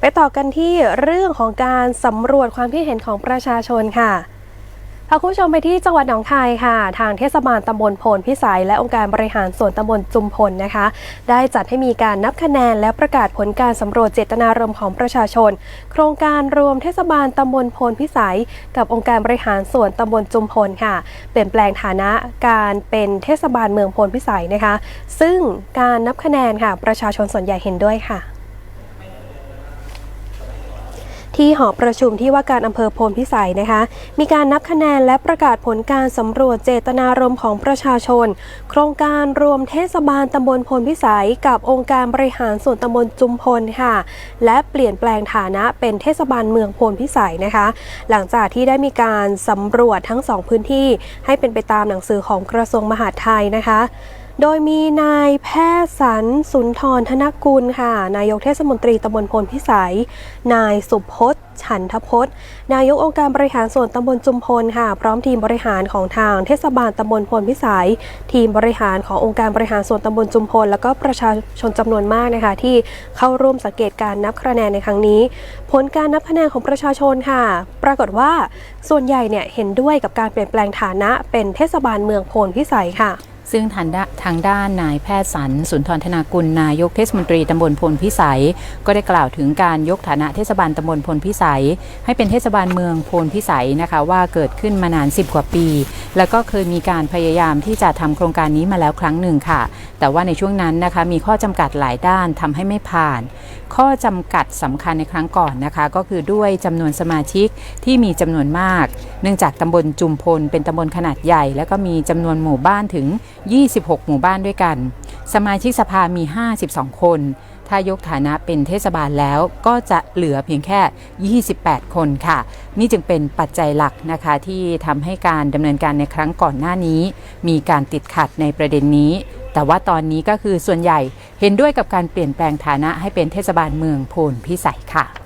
ไปต่อกันที่เรื่องของการสำรวจความคิดเห็นของประชาชนค่ะพาคุณผู้ชมไปที่จังหวัดหนองคายค่ะ ทางเทศบาลตำบลโพนพิสัยและองค์การบริหารส่วนตำบลจุมพลนะคะ ได้จัดให้มีการนับคะแนนและประกาศผลการสำรวจเจตนารมณ์ของประชาชน โครงการรวมเทศบาลตำบลโพนพิสัย กับองค์การบริหารส่วนตำบลจุมพลค่ะ เปลี่ยนแปลงฐานะการเป็นเทศบาลเมืองโพนพิสัยนะคะ ซึ่งการนับคะแนนค่ะ ประชาชนส่วนใหญ่เห็นด้วยค่ะ ที่หอประชุมที่ว่าการอำเภอโพนพิสัยนะคะ มีการนับคะแนนและประกาศผลการสำรวจเจตนารมณ์ของประชาชน โครงการรวมเทศบาลตำบลโพนพิสัย กับองค์การบริหารส่วนตำบลจุมพลค่ะ และเปลี่ยนแปลงฐานะเป็นเทศบาลเมืองโพนพิสัยนะคะ หลังจากที่ได้มีการสำรวจทั้งสองพื้นที่ให้เป็นไปตามหนังสือของกระทรวงมหาดไทยนะคะ โดยมีนายแพทย์สันสุนทรธนกุลค่ะ นายกเทศมนตรีตำบลพลพิสัย นายสุพจน์ฉันทพจน์ นายกองค์การบริหารส่วนตำบลจุมพลค่ะ พร้อมทีมบริหารของทางเทศบาลตำบลพลพิสัย ทีมบริหารขององค์การบริหารส่วนตำบลจุมพล แล้วก็ประชาชนจำนวนมากนะคะ ที่เข้าร่วมสังเกตการนับคะแนนในครั้งนี้ ผลการนับคะแนนของประชาชนค่ะ ปรากฏว่าส่วนใหญ่เนี่ยเห็นด้วยกับการเปลี่ยนแปลงฐานะเป็นเทศบาลเมืองพนพิสัยค่ะ ซึ่งทางด้านทางด้านนายแพทย์สันสุนทรธนากุลนายกเทศมนตรีตำบลพลพิสัย ก็ได้กล่าวถึงการยกฐานะเทศบาลตำบลพลพิสัย ให้เป็นเทศบาลเมืองพลพิสัยนะคะว่าเกิดขึ้นมานาน 10 กว่าปี แล้วก็เคยมีการพยายามที่จะทำโครงการนี้มาแล้วครั้งหนึ่งค่ะ แต่ว่าในช่วงนั้นนะคะมีข้อจำกัดหลายด้านทำให้ไม่ผ่าน ข้อจำกัดสำคัญในครั้งก่อนนะคะ ก็คือด้วยจำนวนสมาชิกที่มีจำนวนมาก เนื่องจากตำบลจุมพลเป็นตำบลขนาดใหญ่ แล้วก็มีจำนวนหมู่บ้านถึง26 หมู่บ้านด้วยกัน สมาชิกสภามี 52 คน ถ้ายกฐานะเป็นเทศบาลแล้วก็จะเหลือเพียงแค่ 28 คนค่ะ นี่จึงเป็นปัจจัยหลักนะคะที่ทำให้การดำเนินการในครั้งก่อนหน้านี้ มีการติดขัดในประเด็นนี้แต่ว่าตอนนี้ก็คือส่วนใหญ่เห็นด้วยกับการเปลี่ยนแปลงฐานะให้เป็นเทศบาลเมืองโพนพิสัยค่ะ